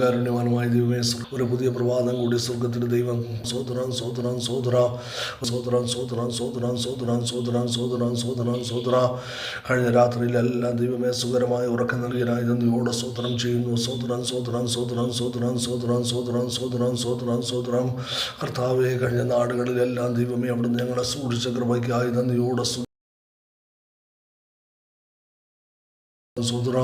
കാരുണ്യവാനുമായ ദൈവമേ ഒരു പുതിയ പ്രഭാതം കൂടി സ്വർഗത്തിന്റെ ദൈവം സോദരാൻ സോദരാൻ സോദര സോദരാൻ സോദരാൻ സോദരാൻ സോദരാൻ സോദരാൻ സോദരാൻ സോദരാൻ സോദര കഴിഞ്ഞ രാത്രിയിലെല്ലാം ദൈവമേ സുഖകരമായ ഉറക്കം നൽകിയനായി നന്ദിയോടെ സോദരം ചെയ്യുന്നു സോദരാൻ സോദരാൻ സോദരാൻ സോദരാൻ സോദരാൻ സോദരാൻ സോദരാൻ സോദരാൻ സോദരാൻ കർത്താവെ കഴിഞ്ഞ നാടുകളിലെല്ലാം ദൈവമേ അവിടുന്ന് ഞങ്ങളെ സൂക്ഷിച്ച കൃപയ്ക്കായി നന്ദിയോടെ സുദ്ര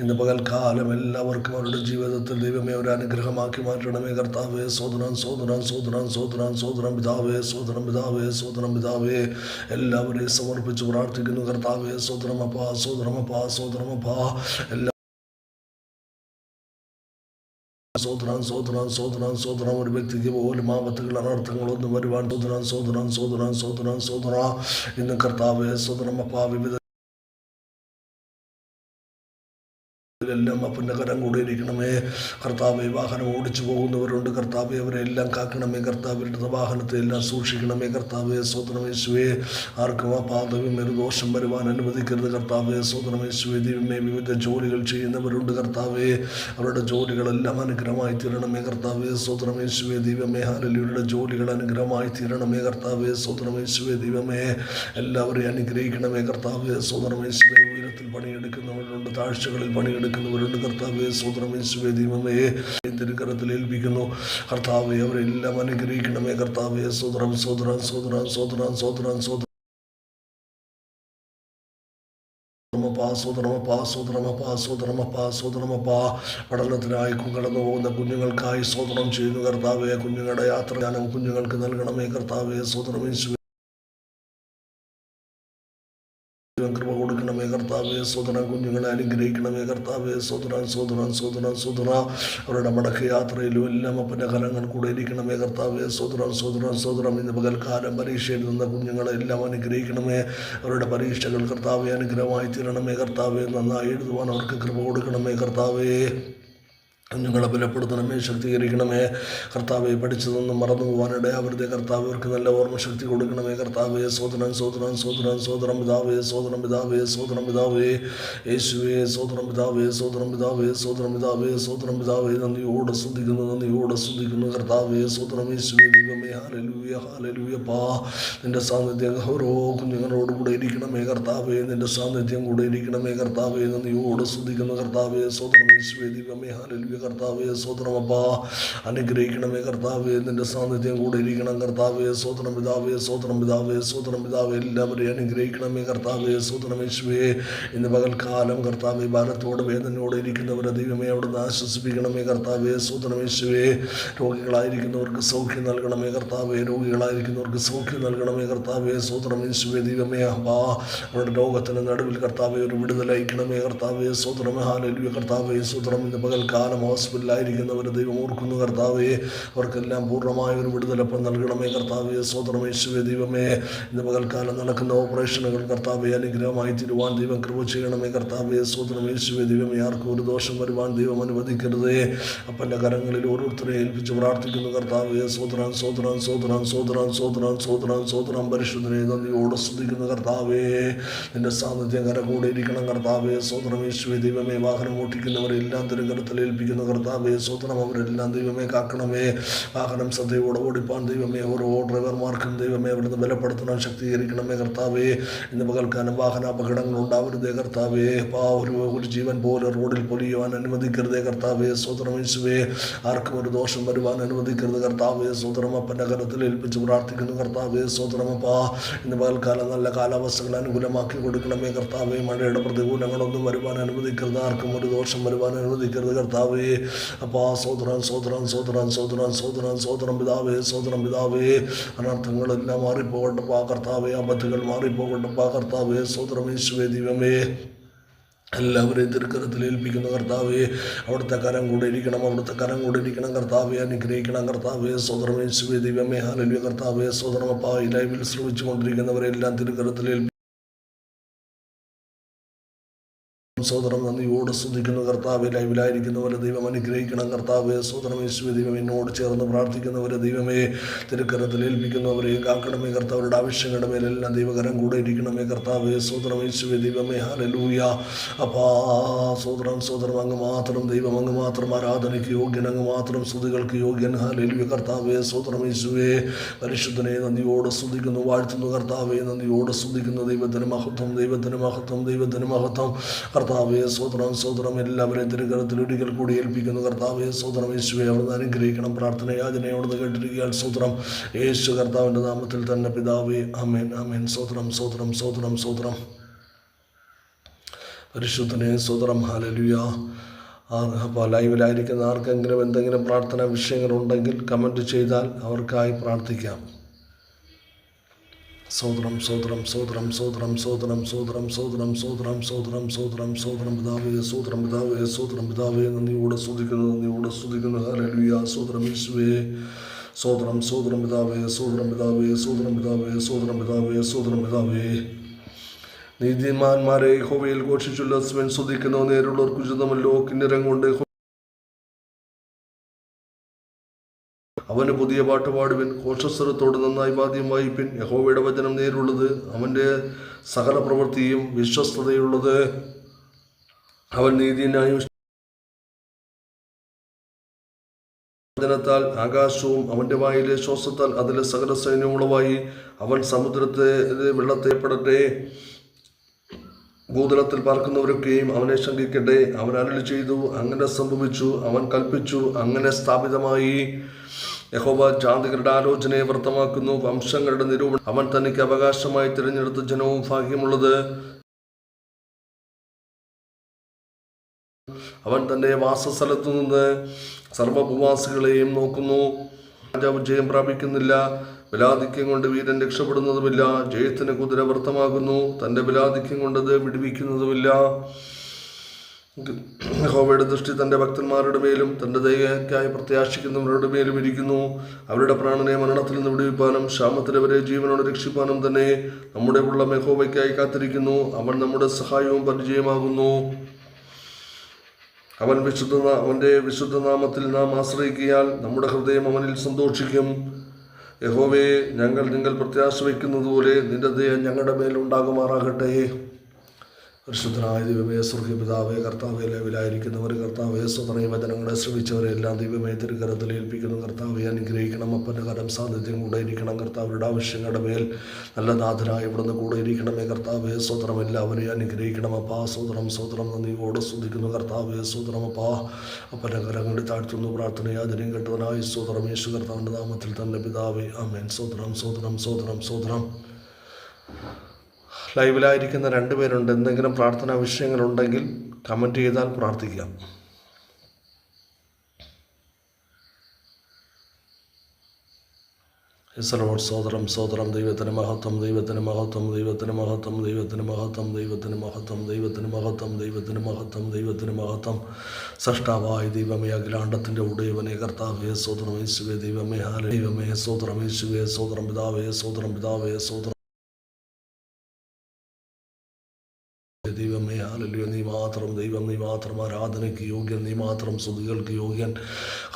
ഇന്ന് പകൽക്കാലം എല്ലാവർക്കും അവരുടെ ജീവിതത്തിൽ ദൈവമേ ഒരു അനുഗ്രഹമാക്കി മാറ്റണമേ. കർത്താവേ സോദനം സോദനം സോദനം സോദനം സോദനം പിതാവേ സോദനം പിതാവേ സോദനം പിതാവേ. എല്ലാവരെയും സമർപ്പിച്ച് പ്രാർത്ഥിക്കുന്നു. കർത്താവേ സോദനമപ്പാ സോദനമപ്പാ സോദനമപ്പാ എല്ലാ സോദനം സോദനം സോദനം സോദനം ഒരു വ്യക്തിക്ക് പോലും ആപത്തുകൾ അനർത്ഥങ്ങളൊന്നും വരുവാൻ സോദനം സോദനം സോദനം സോദനം സോദന ഇന്ന് കർത്താവേ സോദനമപ്പാ വിവിധ എല്ലാം അപ്പന്റെ കരം കൂടെ ഇരിക്കണമേ. കർത്താവെ വാഹനം ഓടിച്ചു പോകുന്നവരുണ്ട്. കർത്താവ് അവരെ എല്ലാം കാക്കണമേ. കർത്താവിന്റെ വാഹനത്തെ എല്ലാം സൂക്ഷിക്കണമേ. കർത്താവെ സ്വതന്ത്രമേശുവേ ആർക്കും ആ പാതവും ഒരു ദോഷം വരുവാൻ അനുവദിക്കരുത്. കർത്താവെ സ്വതന്ത്രമേശുവേ ദൈവമേ വിവിധ ജോലികൾ ചെയ്യുന്നവരുണ്ട്. കർത്താവെ അവരുടെ ജോലികളെല്ലാം അനുഗ്രഹമായി തീരണമേ. കർത്താവെ സ്വതന്ത്രമേശുവേ ദൈവമേ ഹാലലിയുടെ ജോലികൾ അനുഗ്രഹമായി തീരണമേ. കർത്താവെ സ്വതന്ത്രമേശുവേ ദൈവമേ എല്ലാവരെയും അനുഗ്രഹിക്കണമേ. കർത്താവെ സ്വതന്ത്രമേശുവേ ഉയരത്തിൽ പണിയെടുക്കുന്നവരുണ്ട്. താഴ്ചകളിൽ പ്രാർത്ഥിക്കുന്നവരുണ്ട് കർത്താവെ സ്വതന്ത്രമേശുവെ ദൈവമേ തിരുക്കരത്തിൽ ഏൽപ്പിക്കുന്നു. കർത്താവെ അവരെല്ലാം അനുഗ്രഹിക്കണമേ. കർത്താവെ സ്വതന്ത്രം സ്വതന്ത്രം സ്വതന്ത്രം സ്വതന്ത്രം സ്വതന്ത്രം സ്വതന്ത്രം സൂത്രമപ്പാ സൂത്രമപ്പാ സൂത്രമപ്പാ സൂത്രമപ്പാ പഠനത്തിനായിക്കും കടന്നു പോകുന്ന കുഞ്ഞുങ്ങൾക്കായി സൂത്രം ചെയ്യുന്നു കർത്താവേ. കുഞ്ഞുങ്ങളുടെ യാത്ര ഞാനും കുഞ്ഞുങ്ങൾക്ക് നൽകണമേ. കർത്താവേ സൂത്രമേശു കൃപ കൊടുക്കണമേ കർത്താവെ സ്വതന കുഞ്ഞുങ്ങളെ അനുഗ്രഹിക്കണമേ കർത്താവെ സ്വതന സ്വതന സ്വതന സ്വതന അവരുടെ മടക്ക യാത്രയിലും എല്ലാം അപ്പന്റെ കലങ്ങൾ കൂടെ ഇരിക്കണമേ കർത്താവെ സ്വതന സ്വതന സ്വതനം ഇന്ന് പകൽക്കാലം പരീക്ഷയിൽ നിന്ന കുഞ്ഞുങ്ങളെ എല്ലാം അനുഗ്രഹിക്കണമേ. അവരുടെ പരീക്ഷകൾ കർത്താവെ അനുഗ്രഹമായി തീരണമേ കർത്താവെ നന്നായി എഴുതുവാൻ അവർക്ക് കൃപ കൊടുക്കണമേ കർത്താവേ. കുഞ്ഞുങ്ങളെ ബലപ്പെടുത്തണമേ ശക്തീകരിക്കണമേ കർത്താവെ പഠിച്ചതൊന്നും മറന്നു പോകാനിടെ അവരുടെ കർത്താവ് അവർക്ക് നല്ല ഓർമ്മശക്തി കൊടുക്കണമേ. കർത്താവെ സോദരൻ സോദരൻ സോദരൻ സോദരം പിതാവേ സോദരം പിതാവേ സോദരം പിതാവേ. യേശുവേ സോദരം പിതാവേ സോദരം പിതാവേ സോദരം പിതാവേ സോദരം പിതാവേ. നന്ദിയോടെ ശ്രദ്ധിക്കുന്നു നന്ദിയോടെ ശ്രദ്ധിക്കുന്നു കർത്താവേ. സോദരം യേശുവേ ദൈവമേ ഹാലലൂയ പാ നിന്റെ സാന്നിധ്യം ഓരോ കുഞ്ഞുങ്ങളോട് കൂടെ ഇരിക്കണമേ കർത്താവേ. നിന്റെ സാന്നിധ്യം കൂടെ ഇരിക്കണമേ കർത്താവേ. നന്ദിയോടെ ശ്രദ്ധിക്കുന്നു കർത്താവേ. സോദരം യേശുവേ ദൈവമേ ഹാലലൂയ കർത്താവേ സ്വതന്ത്രമപ്പ അനുഗ്രഹിക്കണമേ കർത്താവേ നിന്റെ സാന്നിധ്യം കൂടെ ഇരിക്കണം കർത്താവേ സ്വതന്ത്രം പിതാവേ സ്വതന്ത്രം പിതാവേ സ്വതന്ത്രം പിതാവേ. എല്ലാവരെയും അനുഗ്രഹിക്കണമേ കർത്താവേ സ്വതന്ത്രമേശുവേ ഇന്ന് പകൽക്കാലം കർത്താവേ ഭാരത്തോട് വേദനയോടെ ഇരിക്കുന്നവരെ ദൈവമേ അവിടുന്ന് ആശ്വസിപ്പിക്കണമേ കർത്താവേ സ്വതന്ത്രമേശുവേ രോഗികളായിരിക്കുന്നവർക്ക് സൗഖ്യം നൽകണമേ കർത്താവേ രോഗികളായിരിക്കുന്നവർക്ക് സൗഖ്യം നൽകണമേ കർത്താവേ സ്വതന്ത്രമേശുവേ ദൈവമേ അപ്പാ അവരുടെ രോഗത്തിന് നടുവിൽ കർത്താവേ ഒരു വിടുതലയക്കണമേ കർത്താവേ സ്വതന്ത്രമേ ഹാലലുയ കർത്താവേ സ്വതന്ത്രം ഇന്ന് പകൽക്കാലം ഹോസ്പിറ്റലായിരിക്കുന്നവർ ദൈവം ഓർക്കുന്നു കർത്താവേ. അവർക്കെല്ലാം പൂർണമായ ഒരു വിടുതലപ്പം നൽകണമേ കർത്താവേ. സ്വതന്ത്രമേശുവേ ദൈവമേ. ഇന്ന് പകൽക്കാലം നടക്കുന്ന ഓപ്പറേഷനുകൾ കർത്താവെ അനുഗ്രഹമായി തീരുവാൻ ദൈവം കൃപ ചെയ്യണമേ കർത്താവേ. സ്വതന്ത്രമേശുവേ ദൈവമേ. ആർക്കും ഒരു ദോഷം വരുവാൻ ദൈവം അനുവദിക്കരുതേ. അപ്പന്റെ കരങ്ങളിൽ ഓരോരുത്തരെ ഏൽപ്പിച്ച് പ്രാർത്ഥിക്കുന്നു കർത്താവെ. സോദരാൻ സോദരാൻ സോദരാൻ സോദരാൻ സോദരാൻ സോദരാൻ സോദരാൻ പരിശുദ്ധനെ നന്ദിയോട് ശ്രദ്ധിക്കുന്ന കർത്താവേ. നിന്റെ സാന്നിധ്യം കരകൂടെ ഇരിക്കണം കർത്താവേ സ്വതന്ത്രമേശുവേ ദൈവമേ. വാഹനം ഓട്ടിക്കുന്നവരെ എല്ലാം തിരുകരത്തിൽ ഏൽപ്പിക്കുന്ന. കർത്താവെ സ്വതന്ത്രം അവരെല്ലാം ദൈവമേ കാക്കണമേ. വാഹനം ശ്രദ്ധയോടെ ഓടിപ്പാൻ ദൈവമേ ഓരോ ഡ്രൈവർമാർക്കും ദൈവമേ അവിടുന്ന് ബലപ്പെടുത്തണം ശക്തീകരിക്കണമേ കർത്താവേ. ഇന്ന് പകൽക്കാലം വാഹന അപകടങ്ങൾ ഉണ്ടാവരുതേ കർത്താവേ. പാ ഒരു ഒരു ജീവൻ പോലെ റോഡിൽ പൊലിയുവാൻ അനുവദിക്കരുതേ കർത്താവേ. സ്വതന്ത്രമേശുവേ ആർക്കും ഒരു ദോഷം വരുവാൻ അനുവദിക്കരുത് കർത്താവേ. സ്വതന്ത്രം അപ്പന്റെ കരത്തിൽ ഏൽപ്പിച്ച് പ്രാർത്ഥിക്കുന്നു കർത്താവേ. സ്വതന്ത്രമപ്പാ ഇന്ന് പകൽക്കാലം നല്ല കാലാവസ്ഥകൾ അനുകൂലമാക്കി കൊടുക്കണമേ കർത്താവേ. മഴയുടെ പ്രതികൂലങ്ങളൊന്നും വരുവാൻ അനുവദിക്കരുത് ആർക്കും ഒരു ദോഷം വരുവാൻ അനുവദിക്കരുത് കർത്താവേ. അപ്പാ സോദരൻ സോദരൻ സോദരൻ സോദരൻ സോദരൻ സോദരൻ പിതാവേ സോദരൻ പിതാവേ. അനർത്ഥങ്ങളെല്ലാം മാറിപ്പോകട്ടെ പാ കർത്താവേ. അബദ്ധങ്ങൾ മാറിപ്പോകട്ടെ പാ കർത്താവേ. സോദരമേശുവേ ദൈവമേ. എല്ലാവരെയും തിരുക്കരത്തിൽ ഏൽപ്പിക്കുന്ന കർത്താവെ അവിടുത്തെ കരം കൂടെ ഇരിക്കണം അവിടുത്തെ കരം കൂടെ ഇരിക്കണം കർത്താവെ. അനുഗ്രഹിക്കണം കർത്താവെ. സ്വതന്ത്രമേ ദൈവമേ. ഹാലല്യ കർത്താവെ. സ്വതന്ത്രമപ്പ ഈ ലൈവിൽ ശ്രമിച്ചുകൊണ്ടിരിക്കുന്നവരെല്ലാം തിരുക്കരത്തിൽ ഏൽപ്പിക്കും സോദരം നന്ദിയോട് സ്തുതിക്കുന്നു കർത്താവ് ലൈവിലായിരിക്കുന്നവരെ ദൈവം അനുഗ്രഹിക്കണം. കർത്താവ് സോദരം യേശുവെ ദൈവം എന്നോട് ചേർന്ന് പ്രാർത്ഥിക്കുന്നവരെ ദൈവമേ തിരുക്കരത്തിൽ ഏൽപ്പിക്കുന്നവരെയും കാക്കണമേ കർത്താവരുടെ ആവശ്യങ്ങളുടെ മേലെല്ലാം ദൈവകരം കൂടെ ഇരിക്കണമേ. കർത്താവ് സോദരം യേശുവെ ദൈവമേ ഹാലലൂയ അപ്പാ സോദരം സോദരം അങ്ങ് മാത്രം ദൈവം അങ്ങ് മാത്രം ആരാധനയ്ക്ക് യോഗ്യൻ അങ്ങ് മാത്രം സ്തുതികൾക്ക് യോഗ്യൻ. ഹാലലൂയ കർത്താവെ സോദരം യേശുവെ. പരിശുദ്ധനെ നന്ദിയോട് സ്തുതിക്കുന്നു വാഴ്ത്തുന്നു കർത്താവെ നന്ദിയോട് സ്തുതിക്കുന്നു. ദൈവത്തിന് മഹത്വം ദൈവത്തിന് മഹത്വം ദൈവത്തിന് മഹത്വം. കർത്താവെ സോദരം സോദരം എല്ലാവരെയും തിരുകരത്തിൽ ഒരിക്കൽ കൂടി ഏൽപ്പിക്കുന്നു. കർത്താവെ സോദരം യേശുവെ അവിടുന്ന് അനുഗ്രഹിക്കണം. പ്രാർത്ഥന യാചനയോട് കേട്ടിരിക്കുകയാൽ സോദരം യേശു കർത്താവിന്റെ നാമത്തിൽ തന്നെ പിതാവേ അമേൻ അമേൻ സോദരം സോദരം സോദരം സോദരം പരിശുദ്ധനെ സോദരം ഹാലലുയ അപ്പോൾ ലൈവിലായിരിക്കുന്ന ആർക്കെങ്കിലും എന്തെങ്കിലും പ്രാർത്ഥനാ വിഷയങ്ങളുണ്ടെങ്കിൽ കമന്റ് ചെയ്താൽ അവർക്കായി പ്രാർത്ഥിക്കാം. സോദരം സോദരം സോദരം സോദരം സോദരം സോദരം സോദരം സോദരം സോദരം സോദരം സോദരം പിതാവേ സോദരം പിതാവേ സോദരം പിതാവേ നന്ദിയോടെ സ്തുതിക്കുന്നു നന്ദിയോടെ സ്തുതിക്കുന്നു ഹല്ലേലൂയ സോദരം യേശുവേ സോദരം സോദരം പിതാവേ സോദരം പിതാവേ സോദരം പിതാവേ സോദരം പിതാവേ സോദരം പിതാവേ നീതിമാന്മാരെ ഹോവയിൽ ഘോഷിച്ചുള്ള സ്വൻ സ്തുതിക്കുന്നു നേരുള്ളവർക്ക് ഉചിതമല്ലോ കിന്നരം കൊണ്ട് അവന് പുതിയ പാട്ട് പാടുവിൻ കോശസ്വരത്തോട് നന്നായി വാദ്യം വായിപ്പിൻ. യഹോവയുടെ വചനം നേരുള്ളത് അവന്റെ സകല പ്രവൃത്തിയും വിശ്വസ്തതയുള്ളത്. അവൻ നീതിന്യായും വചനത്താൽ ആകാശവും അവന്റെ വായിലെ ശ്വാസത്താൽ അതിലെ സകല സൈന്യവും ഉളവായി അവൻ സമുദ്രത്തെ വെള്ളത്തെ പെടട്ടെ. ഭൂതലത്തിൽ പാർക്കുന്നവരൊക്കെയും അവനെ ശങ്കിക്കട്ടെ. അവൻ അരളി ചെയ്തു അങ്ങനെ സംഭവിച്ചു അവൻ കൽപ്പിച്ചു അങ്ങനെ സ്ഥാപിതമായി. യഹോവ ജാതികളുടെ ആലോചനയെ വ്യർത്ഥമാക്കുന്നു വംശങ്ങളുടെ നിരൂപണം അവൻ തനിക്ക് അവകാശമായി തിരഞ്ഞെടുത്ത ജനവും ഭാഗ്യമുള്ളത്. അവൻ തന്റെ വാസസ്ഥലത്തു നിന്ന് സർവഭൂവാസികളെയും നോക്കുന്നു. രാജാവ് ജയം പ്രാപിക്കുന്നില്ല. ബലാധിക്യം കൊണ്ട് വീരൻ രക്ഷപ്പെടുന്നതുമില്ല. ജയത്തിന് കുതിര വ്യർത്ഥമാകുന്നു. തന്റെ ബലാധിക്യം കൊണ്ടത് വിടുവിക്കുന്നതുമില്ല. യഹോവയുടെ ദൃഷ്ടി തന്റെ ഭക്തന്മാരുടെ മേലും തന്റെ ദയക്കായി പ്രത്യാശിക്കുന്നവരുടെ മേലും ഇരിക്കുന്നു. അവരുടെ പ്രാണനെ മരണത്തിൽ നിന്ന് വിടുവിപ്പാനും ക്ഷാമത്തിലവരെ ജീവനോട് രക്ഷിപ്പാനും തന്നെ നമ്മുടെ ഉള്ള മെഹോവയ്ക്കായി കാത്തിരിക്കുന്നു. അവൻ നമ്മുടെ സഹായവും പരിചയമാകുന്നു. അവൻ വിശുദ്ധ അവന്റെ വിശുദ്ധനാമത്തിൽ നാം ആശ്രയിക്കിയാൽ നമ്മുടെ ഹൃദയം അവനിൽ സന്തോഷിക്കും. യഹോവേ ഞങ്ങൾ നിങ്ങൾ പ്രത്യാശ വയ്ക്കുന്നത് പോലെ നിന്റെ ദയ ഞങ്ങളുടെ മേലുണ്ടാകുമാറാകട്ടെ പരിശുദ്ധനായ ദൈവമേ സ്വർഗീയ പിതാവേ കർത്താവെ ലെവലായിരിക്കുന്നവർ കർത്താവെ സ്വതന്ത്രയ വചനങ്ങളെ ശ്രമിച്ചവരെല്ലാം ദൈവമേ തിരുകരത്തിൽ ഏൽപ്പിക്കുന്നു. കർത്താവെ അനുഗ്രഹിക്കണം. അപ്പന്റെ കരം സാന്നിധ്യം കൂടെ ഇരിക്കണം. കർത്താവരുടെ ആവശ്യങ്ങളുടെ മേൽ നല്ല നാഥനായ ഇവിടുന്ന് കൂടെ ഇരിക്കണമേ. കർത്താവെ സ്വതന്ത്രം എല്ലാവരെയും അനുഗ്രഹിക്കണം. അപ്പാ സ്വതന്ത്രം സ്വതന്ത്രം നന്ദിയോടെ ശ്രദ്ധിക്കുന്നു കർത്താവെ സ്വതന്ത്രം അപ്പാ അപ്പന്റെ കരങ്ങളിൽ താഴ്ത്തുന്നു. പ്രാർത്ഥന യാതിനും കേട്ടവനായി സ്വതന്ത്രം യേശു കർത്താവിന്റെ നാമത്തിൽ തന്നെ പിതാവേ. അമേൻ സ്വതന്ത്രം സ്വതന്ത്രം സ്വതന്ത്രം സ്വതന്ത്രം ലൈവിലായിരിക്കുന്ന രണ്ട് പേരുണ്ട്. എന്തെങ്കിലും പ്രാർത്ഥനാ വിഷയങ്ങളുണ്ടെങ്കിൽ കമന്റ് ചെയ്താൽ പ്രാർത്ഥിക്കാം. ഇസലോട് സോദരം സോദരം ദൈവത്തിന് മഹത്വം ദൈവത്തിന് മഹത്വം ദൈവത്തിന് മഹത്വം ദൈവത്തിന് മഹത്വം ദൈവത്തിന് മഹത്വം ദൈവത്തിന് മഹത്വം ദൈവത്തിന് മഹത്വം ദൈവത്തിന് മഹത്വം. സഷ്ടാവായ ദൈവമേ അഖിലാണ്ടത്തിന്റെ ഉടയവനെ കർത്താവേ സോദരം യേശുവേ ദൈവമേ ഹാല ദൈവമേ സോദരം യേശുവേ സോദരം പിതാവേ സോദരം പിതാവേ സോദരം ദൈവമേ ഹാലല്യോ നീ മാത്രം ദൈവം നീ മാത്രം ആരാധനയ്ക്ക് യോഗ്യൻ നീ മാത്രം സ്തുതികൾക്ക് യോഗ്യൻ.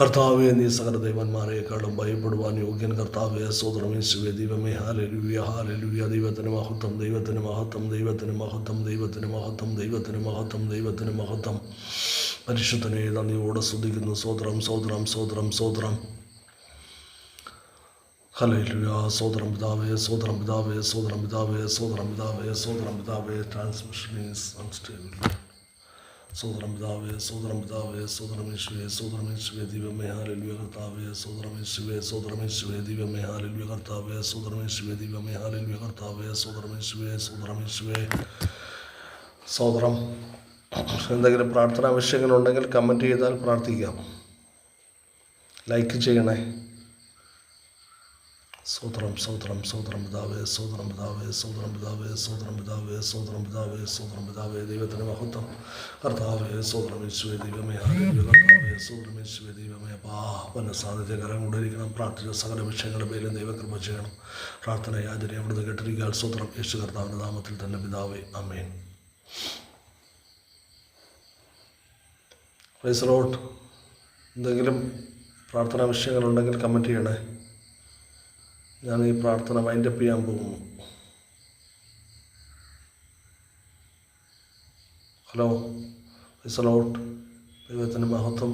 കർത്താവെ നീ സകല ദൈവന്മാരെക്കാളും ഭയപ്പെടുവാൻ യോഗ്യൻ. കർത്താവെ സോദരം ദൈവമേ ഹാലലുയ ഹാലലുയ ദൈവത്തിന് മഹത്വം ദൈവത്തിന് മഹത്വം ദൈവത്തിന് മഹത്വം ദൈവത്തിന് മഹത്വം ദൈവത്തിന് മഹത്വം ദൈവത്തിന് മഹത്വം. പരിശുദ്ധനെ നന്ദിയോടെ സ്തുതിക്കുന്നു. സോദരം സോദരം സോദരം സോദരം ഹല്ലേലൂയ സോദരം പിതാവേ സോദരം പിതാവേ സോദരം പിതാവേ സോദരം പിതാവേ സോദരം പിതാവേ ട്രാൻസ്മിഷൻ ഈസ് അൺസ്റ്റേബിൾ സോദരം പിതാവേ സോദരം പിതാവേ സോദരം യേശുവേ സോദരം യേശുവേ ദൈവമേ ഹാലലുയ കർത്താവേ സോദരം യേശുവേ സോദരം യേശുവേ ദൈവമേ ഹാലലുയ കർത്താവേ സോദരം യേശുവേ ദൈവമേ ഹാലലുയ കർത്താവേ സോദരം യേശുവേ സോദരം യേശുവേ സോദരം എന്തെങ്കിലും പ്രാർത്ഥന ആവശ്യങ്ങളുണ്ടെങ്കിൽ കമന്റ് ചെയ്താൽ പ്രാർത്ഥിക്കാം. ലൈക്ക് ചെയ്യണേ. സോദരം സൂത്രം സൂത്രം പിതാവേ സൂത്രം പിതാവേ സൂത്രം പിതാവേ സൂത്രം പിതാവേ സൂത്രം പിതാവേ സൂത്രം പിതാവേ ദൈവത്തിന് മഹത്വം കർത്താവേ സോദരം യേശുവേ ദൈവമേ കർത്താവേ സോദരം യേശുവേ ദൈവമേ പാപന സാധ്യത കരം കൊണ്ടിരിക്കണം പ്രാർത്ഥിച്ച സകല വിഷയങ്ങളുടെ പേരിൽ ദൈവകൃപ ചെയ്യണം പ്രാർത്ഥന യാചന അവിടുന്ന് കേട്ടിരിക്കാൻ സൂത്രം യേശു കർത്താവിന്റെ നാമത്തിൽ തന്നെ പിതാവേ അമേൻ പ്രൈസ് ലോട്ട് എന്തെങ്കിലും പ്രാർത്ഥനാ വിഷയങ്ങളുണ്ടെങ്കിൽ കമന്റ് ചെയ്യണേ. ഞാൻ ഈ പ്രാർത്ഥന വൈൻഡപ്പ് ചെയ്യാൻ പോകുന്നു. ഹലോ പ്രൈസ് ലോട്ട് ദൈവത്തിന്റെ മഹത്വം